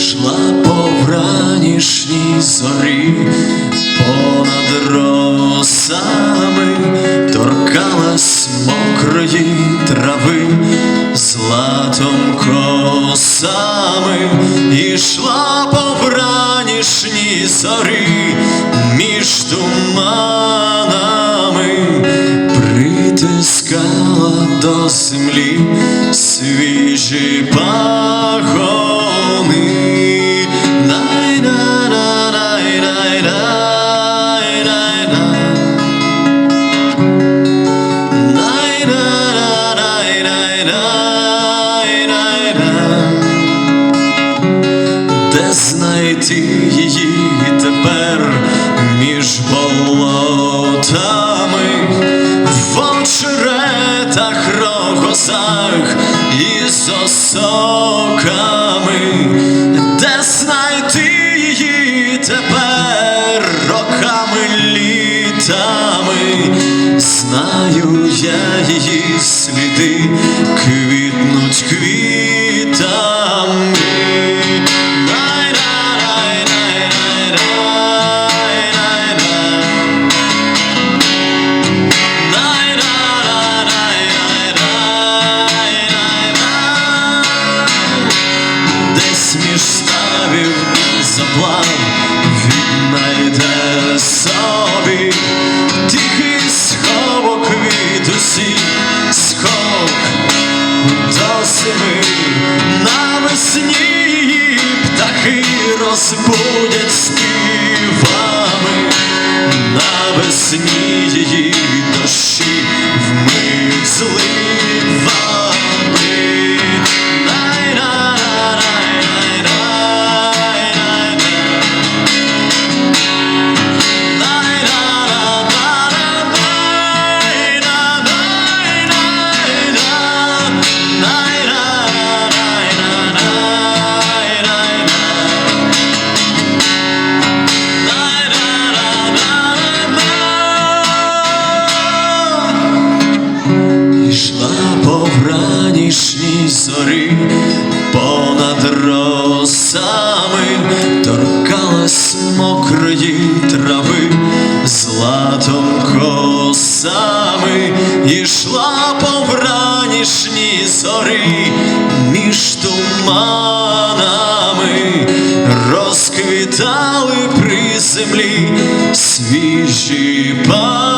Ішла по вранішній зорі понад росами, торкалась мокрої трави златом косами, ішла по вранішній зорі між туманами, притискала до землі свіжі пагони. Де знайти її тепер між болотами, в очеретах, рогозах і сосоками, де знайти її тепер роками літами, знаю я її сліди квітнуть квітами. Десь між ставів і заплав see. Зорі понад росами, торкалась мокрої трави златом косами, ішла по вранішній зорі між туманами, розквітали при землі свіжі па.